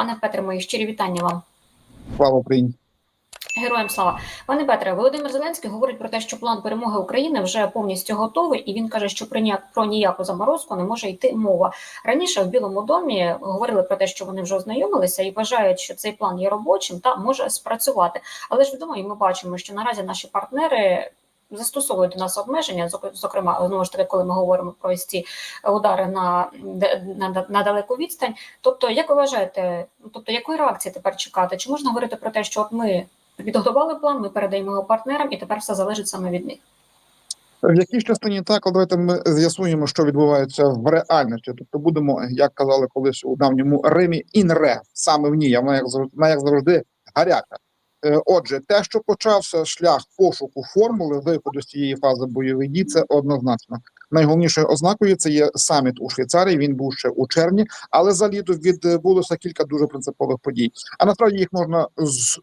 Пане Петре, мої щирі вітання вам. Слава Україні. Героям слава, пане Петре, Володимир Зеленський говорить про те, що план перемоги України вже повністю готовий, і він каже, що про ніяк про ніяку заморозку не може йти мова. Раніше в Білому домі говорили про те, що вони вже ознайомилися і вважають, що цей план є робочим та може спрацювати. Але ж відомо, і ми бачимо, що наразі наші партнери. Застосовують до нас обмеження, зок- зокрема, знову ж таки, коли ми говоримо про ці удари на, на, на далеку відстань. Тобто, як ви вважаєте, тобто якої реакції тепер чекати? Чи можна говорити про те, що от ми підготували план, ми передаємо його партнерам, і тепер все залежить саме від них. В якійсь частині так, але давайте ми з'ясуємо, що відбувається в реальності. Тобто будемо, як казали колись у давньому Римі, інре саме в ній, вона як завжди, вона Е, Отже, те, що почався шлях пошуку формули виходу з цієї фази бойових дій, це однозначно. Найголовнішою ознакою це є саміт у Швейцарії. Він був ще у червні, але за літо відбулося кілька дуже принципових подій. А насправді їх можна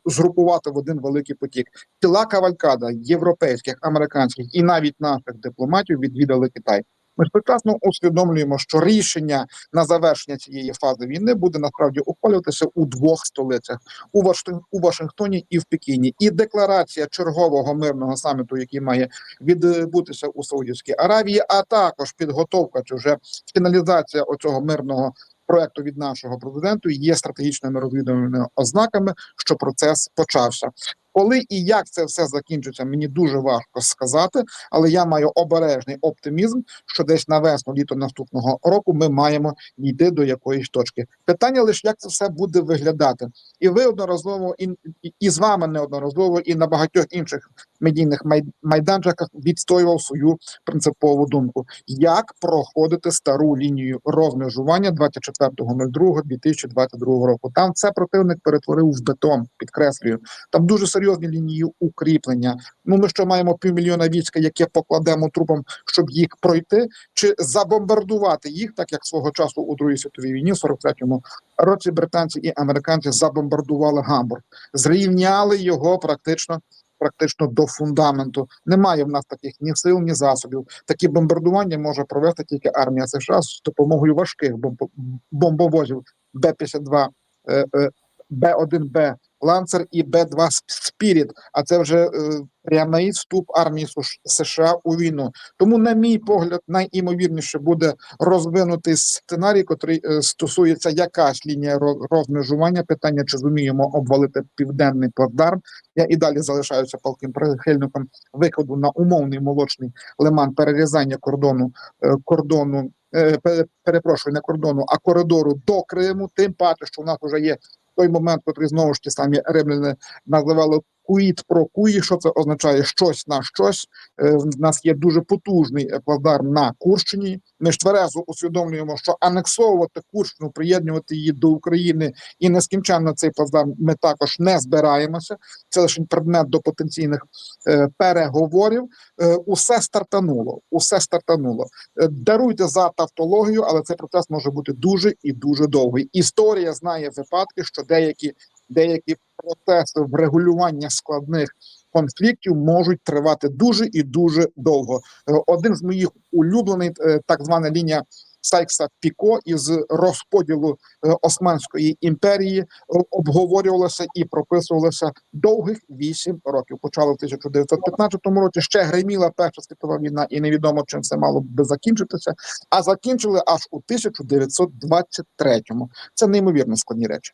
згрупувати в один великий потік. Ціла кавалькада європейських, американських і навіть наших дипломатів відвідали Китай. Ми прекрасно усвідомлюємо, що рішення на завершення цієї фази війни буде насправді ухвалюватися у двох столицях у Ваштин- у Вашингтоні і в Пекіні. І декларація чергового мирного саміту, який має відбутися у Саудівській Аравії, а також підготовка чи вже фіналізація оцього мирного проекту від нашого президенту є стратегічними розвідувальними ознаками, що процес почався. Коли і як це все закінчиться, мені дуже важко сказати, але я маю обережний оптимізм, що десь на весну літо наступного року ми маємо дійти до якоїсь точки. Питання лише як це все буде виглядати, і ви одноразово і, і, з вами неодноразово, і на багатьох інших медійних майданчиках відстоював свою принципову думку, як проходити стару лінію розмежування 24.02.2022 року. Там це противник перетворив в бетон, підкреслюю. Там дуже серйозні лінії укріплення. Ну ми що маємо півмільйона війська, яке покладемо трупам, щоб їх пройти, чи забомбардувати їх, так як свого часу у Другій світовій війні, в 43-му році британці і американці забомбардували Гамбург, зрівняли його практично. Практично до фундаменту немає в нас таких ні сил, ні засобів. Такі бомбардування може провести тільки армія США з допомогою важких бомбо- бомбовозів Б-52, е, е, Б-1Б Ланцер і Б-2 Спіріт. А це вже е, прямий вступ армії США у війну. Тому, на мій погляд, найімовірніше буде розвинутий сценарій, котрий е, стосується якась лінія розмежування. Питання, чи зуміємо обвалити південний плацдарм. Я і далі залишаюся палким прихильником виходу на умовний молочний лиман перерізання кордону е, кордону. е, Перепрошую, не кордону, а коридору до Криму. Тим паче, що в нас вже є той момент, котрий знову ж ті самі римляни називали куїт про куї. Що це означає? Щось на щось. Е, В нас є дуже потужний плацдарм на Курщині. Ми ж тверезо усвідомлюємо, що анексовувати Курщину, приєднувати її до України і нескінченно цей плацдарм ми також не збираємося. Це лише предмет до потенційних е, переговорів. Е, усе стартануло. Усе стартануло. Даруйте за тавтологію, але цей процес може бути дуже і дуже довгий. Історія знає випадки, що деякі деякі процеси врегулювання складних конфліктів можуть тривати дуже і дуже довго. Е, Один з моїх улюблених, е, так звана лінія Сайкса Піко із розподілу е, Османської імперії обговорювалося і прописувалося довгих вісім років. Почали в 1915 році. Ще гриміла Перша світова війна, і невідомо чим це мало би закінчитися. А закінчили аж у 1923-му. Це неймовірно складні речі.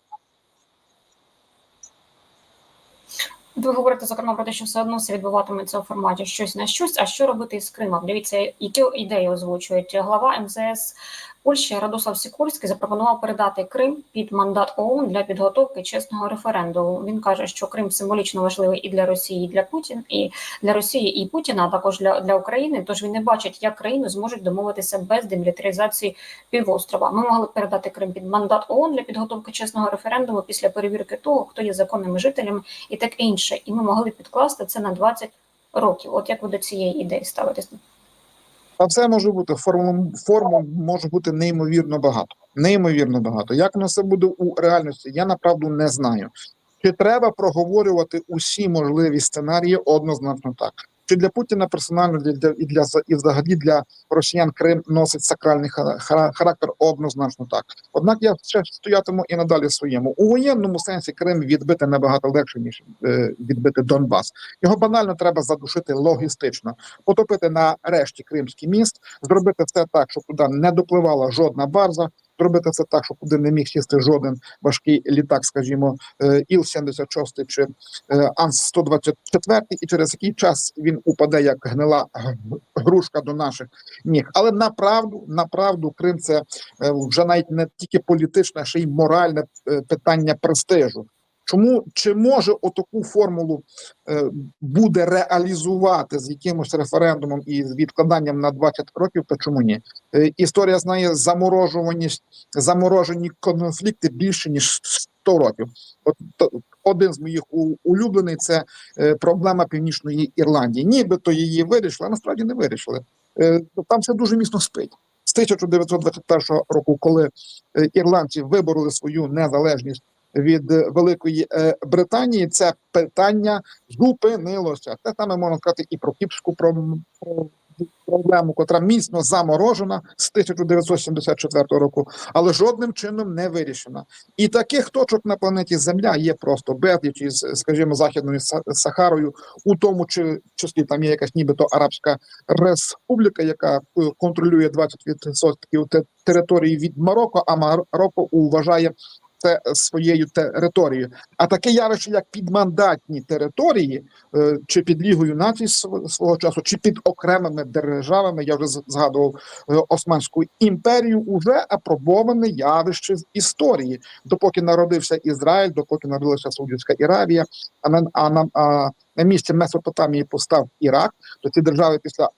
От Ви говорите зокрема про те, що все одно все відбуватиметься у форматі щось на щось. А що робити із Кримом? Дивіться, які ідеї озвучують глава МЗС Польщі Радослав Сікорський запропонував передати Крим під мандат ООН для підготовки чесного референдуму. Він каже, що Крим символічно важливий і для Росії, і для Путін, і для Росії і Путіна, а також для, для України. Тож він не бачить, як країни зможуть домовитися без демілітаризації півострова. Ми могли передати Крим під мандат ООН для підготовки чесного референдуму після перевірки того, хто є законними жителями, і так інше. І ми могли підкласти це на 20 років. От як ви до цієї ідеї ставитесь? А все може бути форму, форму може бути неймовірно багато. Неймовірно багато. Як воно все буде у реальності? Я направду не знаю. Чи треба проговорювати усі можливі сценарії? Однозначно так. Чи для Путіна персонально для, і для і взагалі для росіян Крим носить сакральний хара- хара- характер? Однозначно так. Однак я ще стоятиму і надалі своєму у воєнному сенсі Крим відбити набагато легше ніж е, відбити Донбас. Його банально треба задушити логістично, потопити на решті Кримський міст, зробити все так, щоб туди не допливала жодна барза. Зробити це так, щоб туди не міг сісти жоден важкий літак, скажімо, е, Іл-76 чи е, Ан-124, і через який час він упаде як гнила грушка до наших ніг. Але направду, направду, Крим це е, вже навіть не тільки політичне, а ще й моральне е, питання престижу. Чому чи може отаку формулу е, буде реалізувати з якимось референдумом і з відкладанням на 20 років? Та чому ні? Е, історія знає заморожуваність, заморожені конфлікти більше ніж 100 років. От то- один з моїх улюблений це е, проблема Північної Ірландії. Нібито її вирішили, а насправді не вирішили. Е, там все дуже міцно спить. З 1921 року, коли е, ірландці вибороли свою незалежність від Великої е, Британії, це питання зупинилося. Те саме можна сказати і про кіпську про, про проблему, котра міцно заморожена з 1974 року, але жодним чином не вирішена. І таких точок на планеті Земля є просто безліч із, скажімо, західною Сахарою, у тому чи числі там є якась нібито Арабська Республіка, яка е, контролює 20% те- території від Марокко, а Марокко вважає це своєю територією. А таке явище, як підмандатні території, е, чи під Лігою націй св- свого часу, чи під окремими державами, я вже згадував е, Османську імперію, уже апробоване явище з історії. Допоки народився Ізраїль, допоки народилася Саудівська Аравія, а на, а на, а на місці Месопотамії постав Ірак, то ці держави після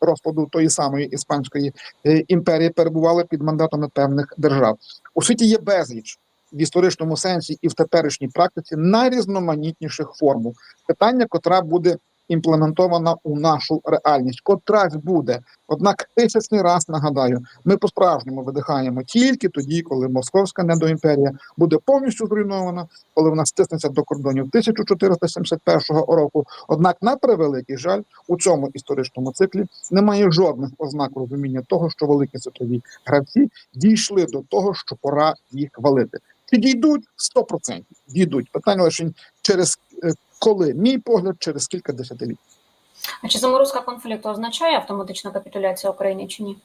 розпаду тої самої іспанської е, імперії перебували під мандатами певних держав. У світі є безліч в історичному сенсі і в теперішній практиці найрізноманітніших формул. Питання, котра буде імплементована у нашу реальність, котра ж буде. Однак тисячний раз нагадаю, ми по-справжньому видихаємо тільки тоді, коли московська недоімперія буде повністю зруйнована, коли вона стиснеться до кордонів 1471 року. Однак, на превеликий жаль, у цьому історичному циклі немає жодних ознак розуміння того, що великі світові гравці дійшли до того, що пора їх валити. Чи дійдуть 100%? Дійдуть. Питання лише через е, коли. Мій погляд через кілька десятиліть. А чи заморозка конфлікту означає автоматичну капітуляцію України чи ні?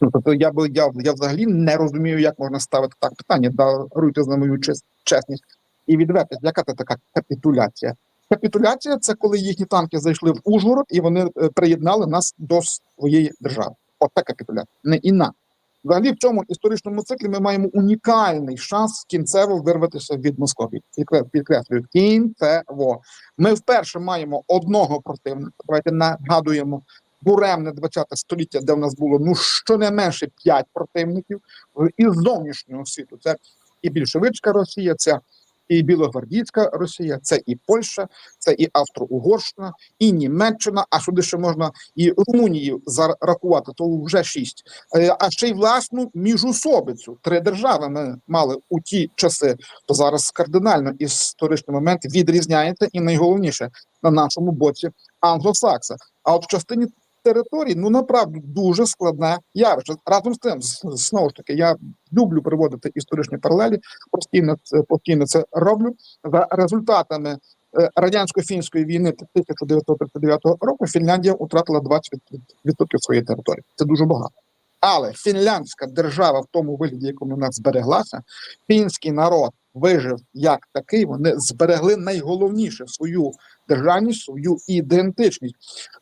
Ну, тобто я би я, я взагалі не розумію, як можна ставити так питання. Даруйте за мою чес- чесність і відвертість. Яка це така капітуляція? Капітуляція це коли їхні танки зайшли в Ужгород і вони е, приєднали нас до своєї держави. От капітуляція, не інна. Взагалі, в цьому історичному циклі ми маємо унікальний шанс кінцево вирватися від Московії. Підкре- Підкреслюю, кінцево. Ми вперше маємо одного противника. Давайте нагадуємо буремне 20 століття, де в нас було ну щонайменше п'ять противників із зовнішнього світу. Це і більшовицька Росія, це і білогвардійська Росія, це і Польща, це і Австро-Угорщина, і Німеччина. А сюди ще можна і Румунію зарахувати, то вже шість. Е, А ще й власну міжусобицю. Три держави ми мали у ті часи. То зараз кардинально історичний момент відрізняється, і найголовніше на нашому боці англосакса. А от в частині територій, ну направду дуже складне явище. Разом з тим, знову ж таки, я люблю приводити історичні паралелі, постійно постійно це роблю. За результатами е, радянсько-фінської війни 1939 року Фінляндія втратила 20% своєї території. Це дуже багато. Але фінляндська держава в тому вигляді, якому вона збереглася, фінський народ вижив як такий. Вони зберегли найголовніше свою державність, свою ідентичність.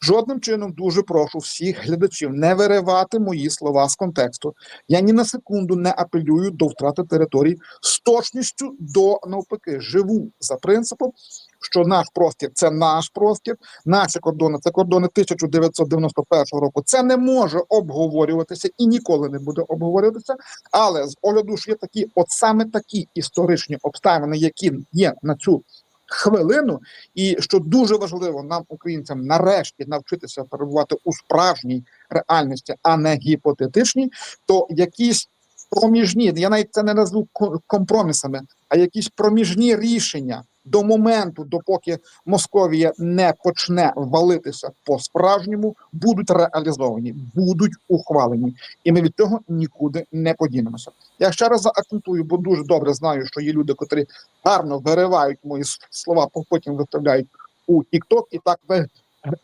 Жодним чином дуже прошу всіх глядачів не виривати мої слова з контексту. Я ні на секунду не апелюю до втрати територій з точністю до навпаки. Живу за принципом, що наш простір це наш простір, наші кордони це кордони 1991 року. Це не може обговорюватися і ніколи не буде обговорюватися. Але з огляду ж є такі, от саме такі історичні обставини, які є на цю хвилину, і що дуже важливо нам, українцям, нарешті навчитися перебувати у справжній реальності, а не гіпотетичній, то якісь проміжні, я навіть це не назву ко- компромісами, а якісь проміжні рішення до моменту, допоки Московія не почне валитися по-справжньому, будуть реалізовані, будуть ухвалені, і ми від цього нікуди не подінемося. Я ще раз заакцентую, бо дуже добре знаю, що є люди, котрі гарно виривають мої слова, потім виставляють у TikTok, і так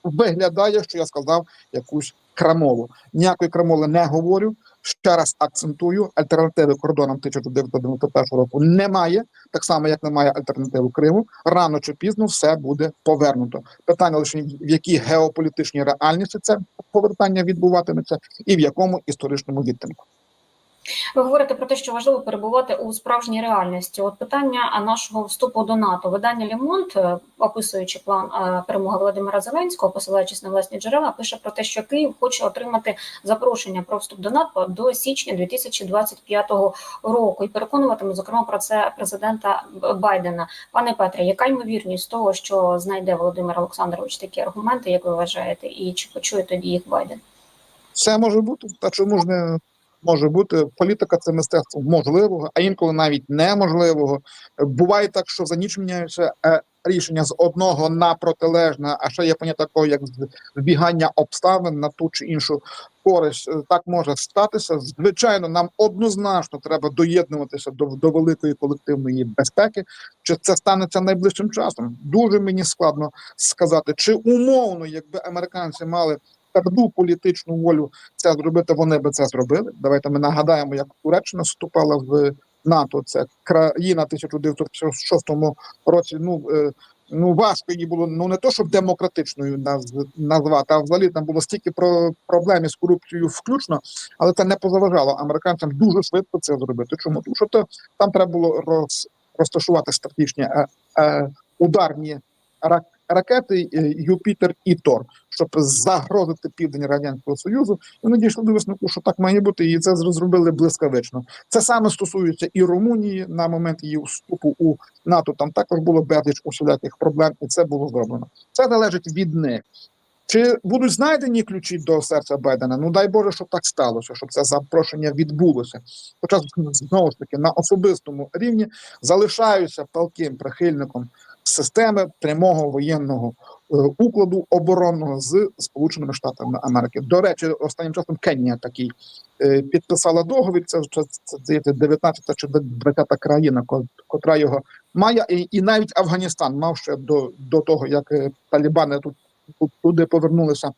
виглядає, що я сказав якусь крамолу. Ніякої крамоли не говорю. Ще раз акцентую, альтернативи кордонам 1991 року немає, так само як немає альтернативи Криму. Рано чи пізно все буде повернуто. Питання лише в якій геополітичній реальності це повертання відбуватиметься, і в якому історичному відтинку. Ви говорите про те, що важливо перебувати у справжній реальності. От питання нашого вступу до НАТО. Видання Лімонт, е, описуючи план е, перемоги Володимира Зеленського, посилаючись на власні джерела, пише про те, що Київ хоче отримати запрошення про вступ до НАТО до січня 2025 року, і переконуватиме зокрема про це президента Байдена. Пане Петре, яка ймовірність того, що знайде Володимир Олександрович такі аргументи, як ви вважаєте, і чи почує тоді їх Байден? Все може бути, та чому ж не може бути? Політика це мистецтво можливого, а інколи навіть неможливого. Буває так, що за ніч міняються е, рішення з одного на протилежне, а ще є поняття такого, як збігання обставин на ту чи іншу користь. Е, Так може статися. Звичайно, нам однозначно треба доєднуватися до, до великої колективної безпеки. Чи це станеться найближчим часом? Дуже мені складно сказати, чи умовно, якби американці мали тверду політичну волю це зробити, вони би це зробили. Давайте ми нагадаємо, як Туреччина вступала в НАТО. Це країна 1906 році. Ну е, ну важко її було ну не то, щоб демократичною наз- назвати, а взагалі там було стільки про проблем з корупцією включно, але це не позаважало американцям дуже швидко це зробити. Чому? Тому що то там треба було роз, розташувати стратегічні е, е, ударні рак, ракети е, Юпітер і Тор щоб загрозити південь радянського союзу. Вони дійшли до висновку, що так має бути, і це зробили блискавично. Це саме стосується і Румунії на момент її вступу у НАТО. Там також було безліч усіляких проблем, і це було зроблено. Це залежить від них. Чи будуть знайдені ключі до серця Байдена? Ну дай Боже, щоб так сталося, щоб це запрошення відбулося. Хоча знову ж таки на особистому рівні залишаюся палким прихильником системи прямого воєнного е, укладу оборонного з Сполученими Штатами Америки. До речі, останнім часом Кенія такий е, підписала договір. Це це, це здається 19 чи 20 країна, котра його має, і, і навіть Афганістан мав ще до, до того, як е, Талібани тут туди повернулися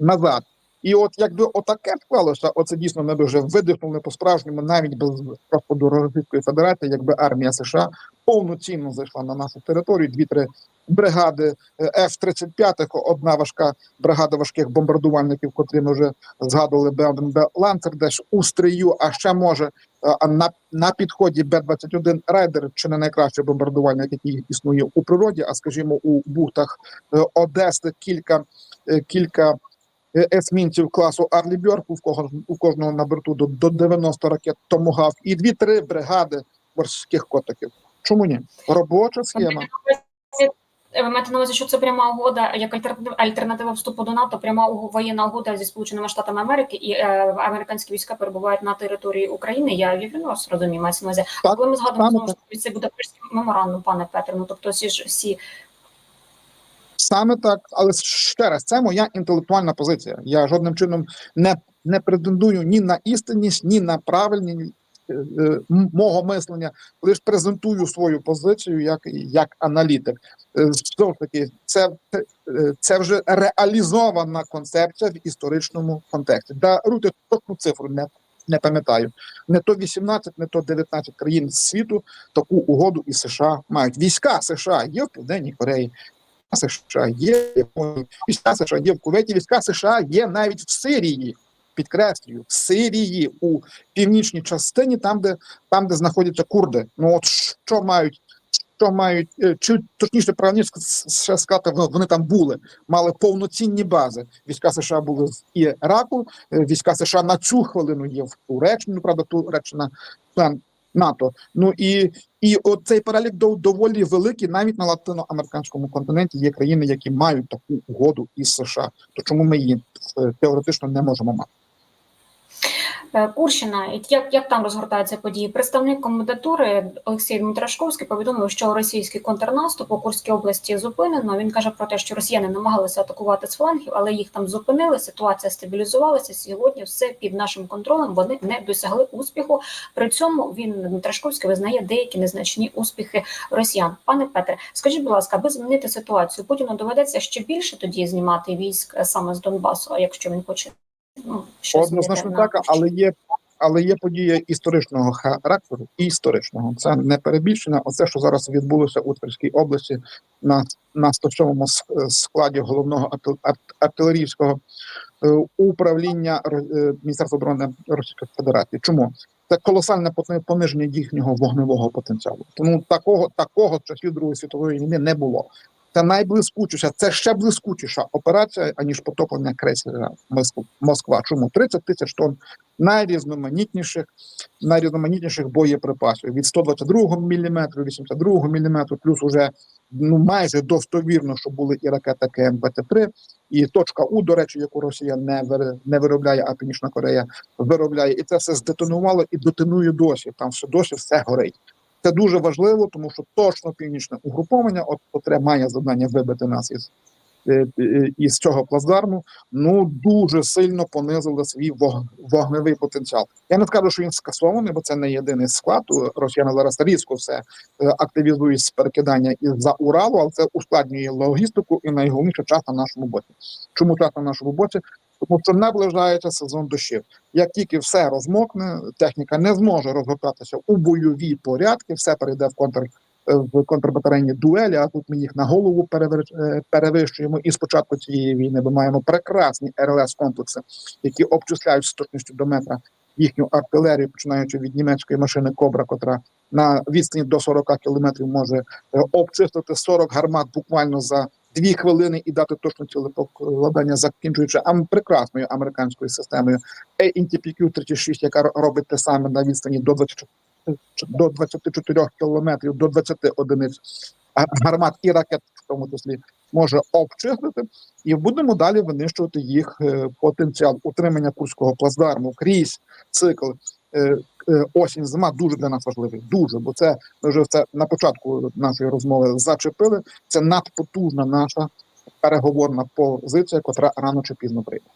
назад. І от якби отаке склалося, оце дійсно ми б вже видихнули по-справжньому, навіть без розпаду Російської Федерації, якби армія США повноцінно зайшла на нашу територію. Дві-три бригади F-35, одна важка бригада важких бомбардувальників, котрі ми вже згадували БМБ Ланцер, десь у стрію, а ще може е, на, на підході Б-21 Райдер, чи не найкращий бомбардувальник, який існує у природі, а скажімо, у бухтах е, Одеси кілька е, кілька е, есмінців класу Арлі Бьорк, у кого у кожного на борту до, до 90 ракет Томогав, і дві-три бригади морських котиків. Чому ні? Робоча схема. Ви маєте на увазі, що це пряма угода як альтернатива, вступу до НАТО, пряма воєнна угода зі Сполученими Штатами Америки і е, американські війська перебувають на території України. Я вірно вас розумію, мається на увазі. Так, Коли ми згадуємо знову ж таки цей Будапештський меморандум, пане Петре, ну тобто всі ж всі Саме так, але ще раз, це моя інтелектуальна позиція. Я жодним чином не, не претендую ні на істинність, ні на правильність мого мислення, лише презентую свою позицію як, як аналітик. Е, Знову ж таки, це, це, е, вже реалізована концепція в історичному контексті. Даруйте точну цифру, не, не пам'ятаю. Не то 18, не то 19 країн світу таку угоду із США мають. Війська США є в Південній Кореї. США є в Японії, війська США є в Кувейті, війська США є навіть в Сирії. Підкреслюю, в Сирії у північній частині, там, де там, де знаходяться курди. Ну от що мають, що мають, е, чи точніше правильніше сказати, вони там були, мали повноцінні бази. Війська США були з Іраку, е, війська США на цю хвилину є в Туреччині. Правда, Туреччина член НАТО. Ну і і цей перелік дов- доволі великий, навіть на латиноамериканському континенті є країни, які мають таку угоду із США. То чому ми її е, теоретично не можемо мати? Е, Курщина, як, як там розгортаються події? Представник комендатури Олексій Дмитрашковський повідомив, що російський контрнаступ у Курській області зупинено. Він каже про те, що росіяни намагалися атакувати з флангів, але їх там зупинили. Ситуація стабілізувалася. Сьогодні все під нашим контролем. Вони не досягли успіху. При цьому він Дмитрашковський визнає деякі незначні успіхи росіян. Пане Петре, скажіть, будь ласка, аби змінити ситуацію, Путіну доведеться ще більше тоді знімати військ саме з Донбасу, якщо він хоче Однозначно так, але є. Але є подія історичного характеру, і історичного. Це не перебільшення. Оце, що зараз відбулося у Тверській області на, на 107-му складі головного артил- артилерійського е, управління е, Міністерства оборони Російської Федерації. Чому? Це колосальне пониження їхнього вогневого потенціалу. Тому такого такого часів Другої світової війни не було. Це найблискучіша, це ще блискучіша операція, аніж потоплення крейсера Москва. Чому 30 тисяч тонн найрізноманітніших, найрізноманітніших боєприпасів від 122 мм, 82 мм, плюс уже ну майже достовірно, що були і ракета КМБТ-3, і точка У, до речі, яку Росія не не виробляє, а Північна Корея виробляє, і це все здетонувало і детонує досі. Там все досі все горить. Це дуже важливо, тому що точно північне угруповання, от котре має завдання вибити нас із, е, е, із цього плацдарму, ну дуже сильно понизили свій вогневий потенціал. Я не скажу, що він скасований, бо це не єдиний склад. Росіяни зараз різко все е, активізують з перекидання із за Уралу, але це ускладнює логістику і найголовніше час на нашому боці. Чому час на нашому боці? Тому що наближається сезон дощів. Як тільки все розмокне, техніка не зможе розгортатися у бойові порядки, все перейде в контр е, в контрбатарейні дуелі. А тут ми їх на голову е, перевищуємо. І з початку цієї війни ми маємо прекрасні РЛС комплекси, які обчисляють з точністю до метра їхню артилерію, починаючи від німецької машини Кобра, котра на відстані до 40 кілометрів може е, обчистити 40 гармат буквально за дві хвилини і дати точно цілепокладання, закінчуючи ам прекрасною американською системою ANTPQ-36, яка робить те саме на відстані до 24 до 24 кілометрів, до 20 одиниць гармат і ракет, в тому числі, може обчислити, і будемо далі винищувати їх е, потенціал утримання курського плацдарму крізь цикл. Е, е, Осінь зима дуже для нас важливий, дуже, бо це ми вже це на початку нашої розмови зачепили. Це надпотужна наша переговорна позиція, котра рано чи пізно прийде.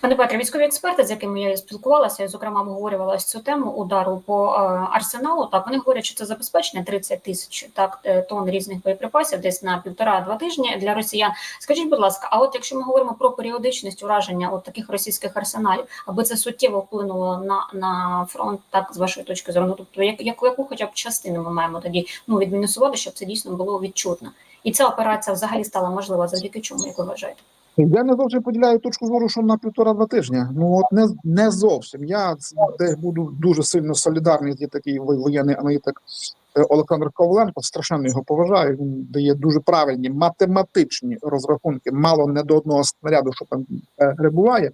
Пане Петре, військові експерти, з якими я спілкувалася, і, зокрема, обговорювала цю тему удару по е, арсеналу. Так вони говорять, що це забезпечення 30 тисяч так е, тонн різних боєприпасів, десь на півтора-два тижні для росіян. Скажіть, будь ласка, а от якщо ми говоримо про періодичність ураження от таких російських арсеналів, аби це суттєво вплинуло на, на фронт, так з вашої точки зору, ну тобто, як, яку, яку хоча б частину ми маємо тоді ну відмінусувати, щоб це дійсно було відчутно, і ця операція взагалі стала можлива завдяки чому, як ви вважаєте? Я не зовсім поділяю точку зору, що на півтора-два тижня. Ну от не, не зовсім. Я десь буду дуже сильно солідарний. Є такий воєнний аналітик е, Олександр Коваленко. Страшенно його поважаю. Він дає дуже правильні математичні розрахунки. Мало не до одного снаряду, що там е, перебуває.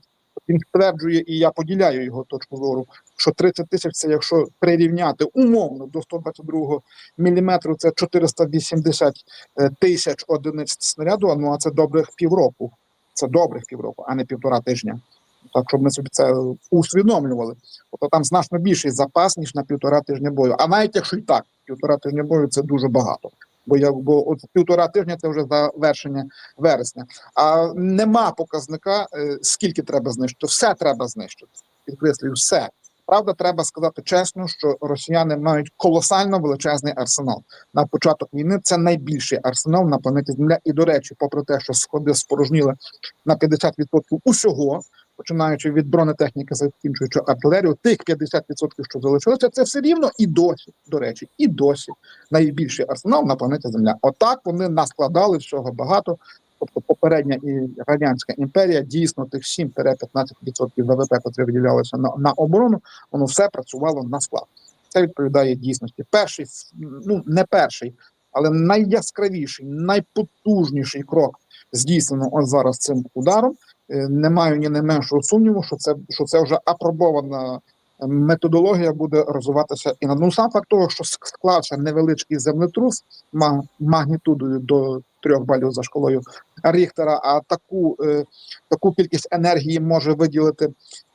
Він стверджує, і я поділяю його точку зору, що 30 тисяч це якщо прирівняти умовно до 122 міліметру, це 480 е, тисяч одиниць снаряду. Ну а це добрих півроку. Це добрих півроку, а не півтора тижня. Так, щоб ми собі це усвідомлювали. Тобто там значно більший запас, ніж на півтора тижня бою. А навіть якщо і так, півтора тижня бою це дуже багато. Бо я бо от півтора тижня це вже завершення вересня. А нема показника, е, скільки треба знищити. Все треба знищити. Підкреслюю, все. Правда, треба сказати чесно, що росіяни мають колосально величезний арсенал. На початок війни це найбільший арсенал на планеті Земля. І до речі, попри те, що сходи спорожніли на 50% усього, починаючи від бронетехніки, закінчуючи артилерію, тих 50%, що залишилося, це все рівно і досі, до речі, і досі найбільший арсенал на планеті Земля. Отак вони наскладали всього багато. Тобто попередня і радянська імперія дійсно тих 7-15% ВВП, котрі виділялися на, на оборону, воно все працювало на склад. Це відповідає дійсності. Перший, ну не перший, але найяскравіший, найпотужніший крок здійснено ось зараз цим ударом. Е, Не маю ні найменшого сумніву, що це що це вже апробована методологія буде розвиватися і на ну сам факт того, що склався невеличкий землетрус магнітудою до трьох балів за шкалою Ріхтера, а таку, е, таку кількість енергії може виділити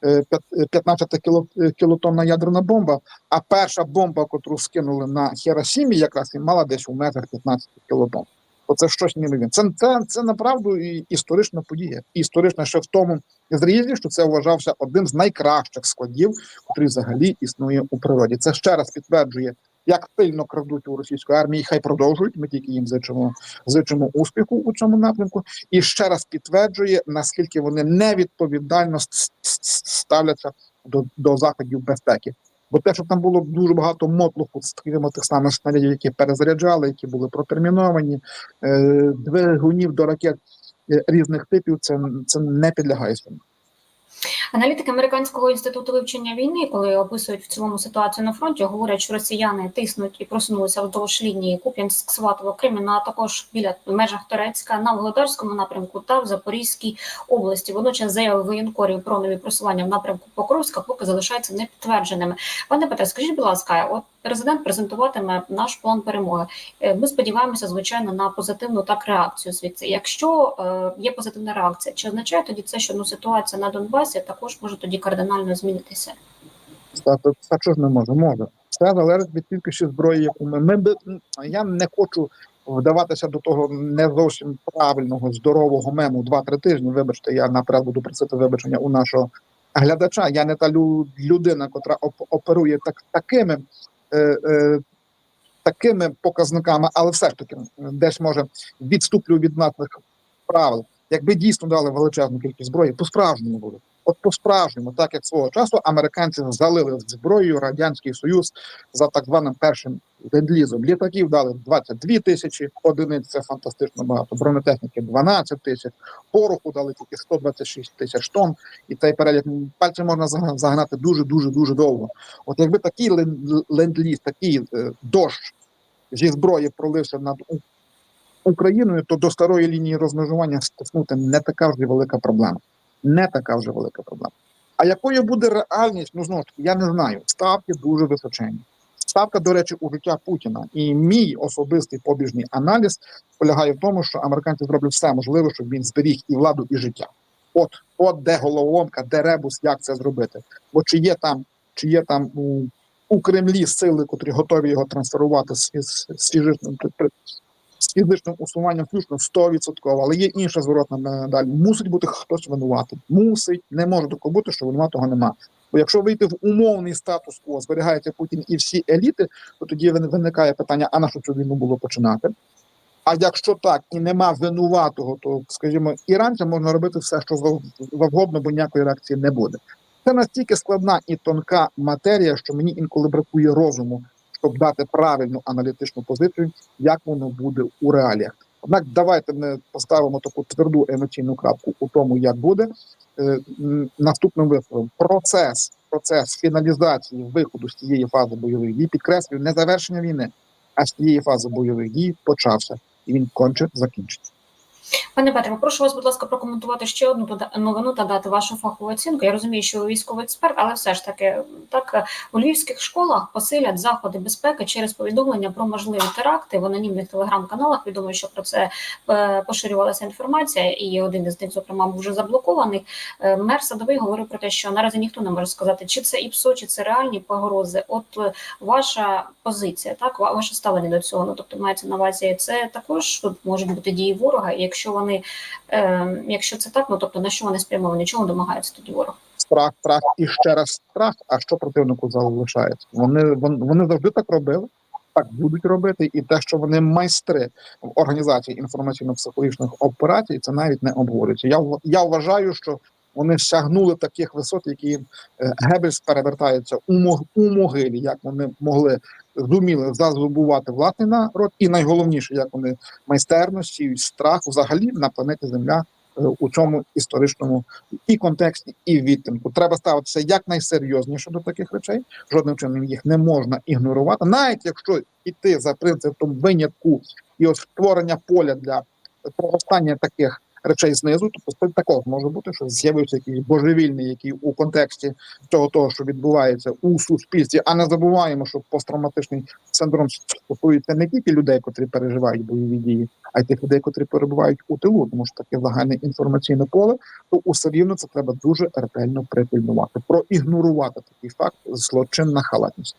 е, п'ят- 15 кіло, е, кілотонна ядерна бомба. А перша бомба, яку скинули на Хіросімі, якраз і мала десь у метрах 15 кілотон. Оце щось неймовірне. Це, це, це направду і історична подія. Історична ще в тому зрізі, що це вважався одним з найкращих складів, який взагалі існує у природі. Це ще раз підтверджує, як сильно крадуть у російської армії. Хай продовжують. Ми тільки їм зичимо, зичимо успіху у цьому напрямку. І ще раз підтверджує, наскільки вони невідповідально ставляться до, до заходів безпеки. Бо те, що там було дуже багато мотлуху, скажімо, тих самих снарядів, які перезаряджали, які були протерміновані, е, двигунів до ракет е, різних типів, це, це не підлягає цьому. Аналітики американського інституту вивчення війни, коли описують в цілому ситуацію на фронті, говорять, що росіяни тиснуть і просунулися вздовж лінії Куп'янськ, Сватово, Креміна, а також біля межах Турецька на Володарському напрямку та в Запорізькій області. Водночас заяви воєнкорів про нові просування в напрямку Покровська поки залишаються непідтвердженими. Пане Петре, скажіть, будь ласка, от президент презентуватиме наш план перемоги. Е, Ми сподіваємося, звичайно, на позитивну так реакцію звідси. Якщо е, є позитивна реакція, чи означає тоді це, що ну ситуація на Донбасі також може тоді кардинально змінитися? Та що ж не може? Може. Все залежить від кількості зброї, яку ми. ми би, я не хочу вдаватися до того не зовсім правильного, здорового мему 2-3 тижні. Вибачте, я наперед буду просити вибачення у нашого глядача. Я не та лю- людина, котра оп- оперує так, такими. Е, е, Такими показниками, але все ж таки десь може відступлю від наших правил. Якби дійсно дали величезну кількість зброї, по-справжньому буде. От по-справжньому, так як свого часу американці залили зброєю радянський союз за так званим першим ленд-лізом. Літаків дали 22 тисячі одиниць, це фантастично багато. Бронетехніки 12 тисяч, пороху дали тільки 126 тисяч тонн, і цей перелік пальцем можна загнати дуже дуже дуже довго. От якби такий лен- ленд-ліз, такий е, дощ зі зброї пролився над Україною, то до старої лінії розмежування стиснути не така вже велика проблема. Не така вже велика проблема. А якою буде реальність? Ну знову ж таки, я не знаю. Ставки дуже височенні. Ставка, до речі, у життя Путіна. І мій особистий побіжний аналіз полягає в тому, що американці зроблять все можливе, щоб він зберіг і владу, і життя. От, от де головоломка, де ребус, як це зробити. Бо чи є там, чи є там у, у Кремлі сили, котрі готові його трансферувати з, з, з при- з фізичним усуванням включно 100%, але є інша зворотна медаль. Мусить бути хтось винуватий. Мусить, не може такого бути, що винуватого нема. Бо якщо вийти в умовний статус-кво, зберігається Путін і всі еліти, то тоді виникає питання: а на що цю війну було починати? А якщо так і нема винуватого, то скажімо, іранцям можна робити все, що завгодно, бо ніякої реакції не буде. Це настільки складна і тонка матерія, що мені інколи бракує розуму, щоб дати правильну аналітичну позицію, як воно буде у реаліях. Однак, давайте ми поставимо таку тверду емоційну крапку у тому, як буде Е, наступним висловом. Процес, процес фіналізації виходу з цієї фази бойових дій, підкреслюю, не завершення війни, а з цієї фази бойових дій почався, і він конче закінчиться. Пане Петре, прошу вас, будь ласка, прокоментувати ще одну новину та дати вашу фахову оцінку. Я розумію, що ви військовий експерт, але все ж таки так у львівських школах посилять заходи безпеки через повідомлення про можливі теракти в анонімних телеграм-каналах. Відомо, що про це е, поширювалася інформація, і один із них, зокрема, був вже заблокований. Е, Мер Садовий говорив про те, що наразі ніхто не може сказати, чи це ІПСО, чи це реальні погрози. От е, ваша позиція, так ваше ставлення до цього. Ну тобто мається на увазі, це також тут можуть бути дії ворога. І якщо вони, е, якщо це так, ну тобто на що вони спрямовані, чого домагаються тоді ворог? Страх, страх і ще раз страх. А що противнику залишається? Вони вони, завжди так робили, так будуть робити, і те, що вони майстри в організації інформаційно-психологічних операцій, це навіть не обговорюється. Я я вважаю, що вони сягнули таких висот, які е, Геббельс перевертається у, у могилі, як вони могли зуміли зазубувати власний народ, і найголовніше, як вони майстерності і страх взагалі на планеті Земля е, у цьому історичному і контексті, і відтинку. Треба ставитися якнайсерйозніше до таких речей. Жодним чином їх не можна ігнорувати, навіть якщо йти за принципом винятку і от створення поля для проростання таких речей знизу, то це також може бути, що з'явився якийсь божевільний, який у контексті цього того, що відбувається у суспільстві. А не забуваємо, що посттравматичний синдром стосується не тільки людей, котрі переживають бойові дії, а й тих людей, котрі перебувають у тилу, тому що таке загальне інформаційне поле, то усе рівно це треба дуже ретельно припильнувати, проігнорувати такий факт злочинна халатність.